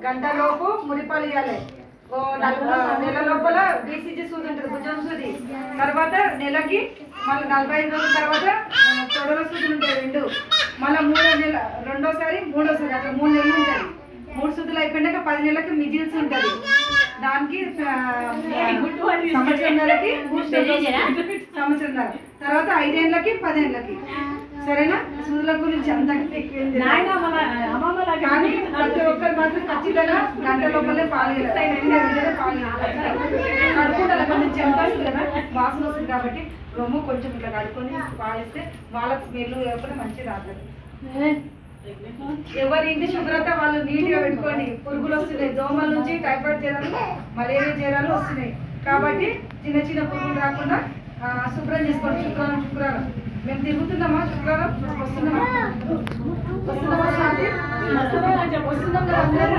గంట లోపు మురిపాలు ఇవ్వాలి ఓ నలభై నెల లోపల బీసీజీ సూది ఉంటుంది భుజం సూది. తర్వాత నెలకి మళ్ళీ నలభై ఐదు రోజుల తర్వాత ఆ, తొడల సూదులు ఉంటాయి రెండు. మళ్ళీ మూడో నెల రెండోసారి మూడోసారి అట్లా మూడు నెలలు ఉంటాయి. మూడు సూదులు అయిపోయినాక పది నెలలకి మిజిల్స్ ఉంటుంది. దానికి ఆ, సంవత్సరంన్నరకి సంవత్సరంన్నర తర్వాత ఐదేళ్ళకి పదేళ్ళకి. సరేనా? సూదుల గురించి అంత మాత్రం ఖచ్చితంగా గంట లోపలే పాలు ఇవ్వాలి. కొంచెం చెంపాలి కదా వాసన వస్తుంది కాబట్టి రొమ్ము కొంచెం ఇట్లా కడుక్కొని పాలిస్తే వాళ్ళకి స్మెల్ లేకపోతే మంచి రాదు. ఎవరి ఇంటి శుభ్రత వాళ్ళు నీట్గా పెట్టుకొని పురుగులు వస్తున్నాయి దోమల నుంచి టైఫాయిడ్ జ్వరాలు మలేరియా జ్వరాలు వస్తున్నాయి. కాబట్టి చిన్న చిన్న పురుగులు రాకుండా శుభ్రం చేసుకోండి. శుక్రవారం శుక్రవారం. మేము తిరుగుతున్నామా? శుక్రవారం వస్తున్నామా? వస్తున్నాం కదా అందరూ?